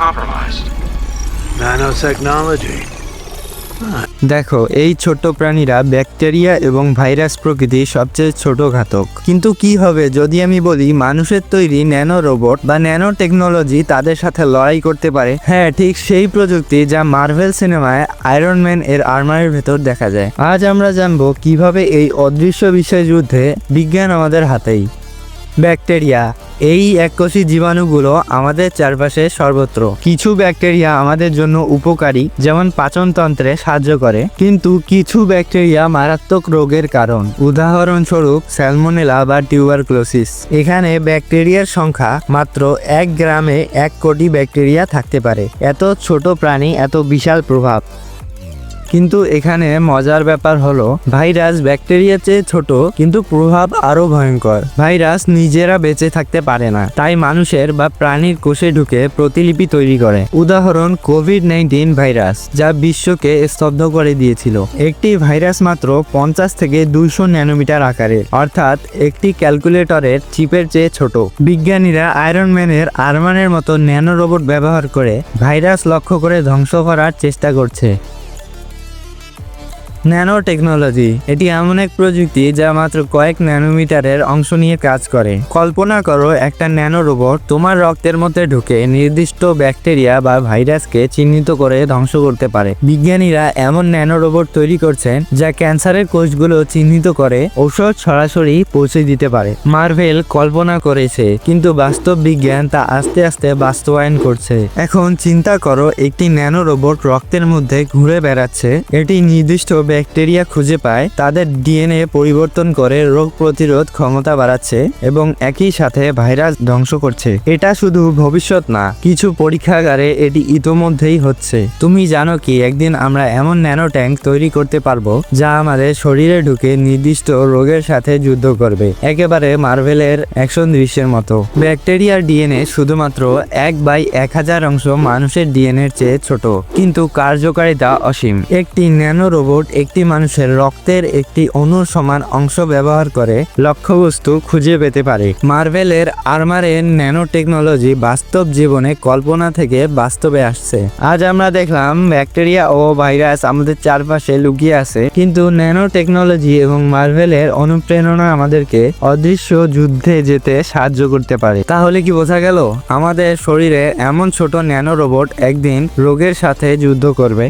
compromised. Nanotechnology. দেখো এই ছোট প্রাণীরা ব্যাকটেরিয়া এবং ভাইরাস প্রকৃতির সবচেয়ে ছোট ঘাতক কিন্তু কি হবে যদি আমি বলি মানুষের তৈরি ন্যানো রোবট বা ন্যানো টেকনোলজি তাদের সাথে লড়াই করতে পারে হ্যাঁ ঠিক সেই প্রযুক্তি যা মার্ভেল সিনেমায় আয়রন ম্যান এর আর্মারের ভেতর দেখা যায় আজ আমরা জানব কীভাবে এই অদৃশ্য বিষয় যুদ্ধে বিজ্ঞান আমাদের হাতেই ব্যাকটেরিয়া এই এককোষী জীবাণুগুলো আমাদের চারপাশে সর্বত্র। কিছু ব্যাকটেরিয়া আমাদের জন্য উপকারী, যেমন পাচনতন্ত্রে সাহায্য করে। কিন্তু কিছু ব্যাকটেরিয়া মারাত্মক রোগের কারণ। উদাহরণস্বরূপ স্যালমোনেলা বা টিউবারক্লোসিস। এখানে ব্যাকটেরিয়ার সংখ্যা মাত্র এক গ্রামে এক কোটি ব্যাকটেরিয়া থাকতে পারে। এত ছোট প্রাণী, এত বিশাল প্রভাব। কিন্তু এখানে মজার ব্যাপার হলো, ভাইরাস ব্যাকটেরিয়ার চেয়ে ছোট, কিন্তু প্রভাব আরও ভয়ঙ্কর। ভাইরাস নিজেরা বেঁচে থাকতে পারে না, তাই মানুষের বা প্রাণীর কোষে ঢুকে প্রতিলিপি তৈরি করে। উদাহরণ, কোভিড নাইন্টিন ভাইরাস, যা বিশ্বকে স্তব্ধ করে দিয়েছিল। একটি ভাইরাস মাত্র পঞ্চাশ থেকে দুইশো ন্যানোমিটার আকারের অর্থাৎ একটি ক্যালকুলেটরের চিপের চেয়ে ছোট। বিজ্ঞানীরা আয়রন ম্যানের আরমানের মতো ন্যানো রোবট ব্যবহার করে ভাইরাস লক্ষ্য করে ধ্বংস করার চেষ্টা করছে। ন্যানো টেকনোলজি এটি এমন এক প্রযুক্তি যা মাত্র কয়েক ন্যানোমিটারের অংশ নিয়ে কাজ করে। কল্পনা করো, একটা ন্যানো রোবট তোমার রক্তের মধ্যে ঢুকে নির্দিষ্ট ব্যাকটেরিয়া বা ভাইরাসকে চিহ্নিত করে ধ্বংস করতে পারে। বিজ্ঞানীরা এমন ন্যানো রোবট তৈরি করছেন যা ক্যান্সারের কোষগুলো চিহ্নিত করে ঔষধ সরাসরি পৌঁছে দিতে পারে। মার্ভেল কল্পনা করেছে, কিন্তু বাস্তব বিজ্ঞান তা আস্তে আস্তে বাস্তবায়ন করছে। এখন চিন্তা করো, একটি ন্যানো রোবট রক্তের মধ্যে ঘুরে বেড়াচ্ছে। এটি নির্দিষ্ট ব্যাকটেরিয়া খুঁজে পায়, তাদের ডিএনএ পরিবর্তন করে রোগ প্রতিরোধ ক্ষমতা বাড়াচ্ছে এবং একই সাথে ভাইরাস ধ্বংস করছে। এটা শুধু ভবিষ্যৎ না, কিছু পরীক্ষাগারে এটি ইতোমধ্যেই হচ্ছে। তুমি জানো কি, একদিন আমরা এমন ন্যানো ট্যাঙ্ক তৈরি করতে পারব, যা আমাদের শরীরে ঢুকে নির্দিষ্ট রোগের সাথে যুদ্ধ করবে, একেবারে মার্ভেলের অ্যাকশন দৃশ্যের মতো। ব্যাকটেরিয়ার ডিএনএ শুধুমাত্র এক বাই এক হাজার অংশ মানুষের ডিএনএ এর চেয়ে ছোট, কিন্তু কার্যকারিতা অসীম। একটি ন্যানো রোবট একটি মানুষের রক্তের একটি অণুর সমান অংশ ব্যবহার করে লক্ষ্যবস্তু খুঁজে পেতে পারে। মার্ভেলের আর্মারের ন্যানো টেকনোলজি বাস্তব জীবনে কল্পনা থেকে বাস্তবে আসছে। আজ আমরা দেখলাম ব্যাকটেরিয়া ও ভাইরাস আমাদের চারপাশে লুকিয়ে আছে, কিন্তু ন্যানো টেকনোলজি এবং মার্ভেলের অনুপ্রেরণা আমাদেরকে অদৃশ্য যুদ্ধে যেতে সাহায্য করতে পারে। তাহলে কি বোঝা গেল, আমাদের শরীরে এমন ছোট ন্যানো রোবট একদিন রোগের সাথে যুদ্ধ করবে?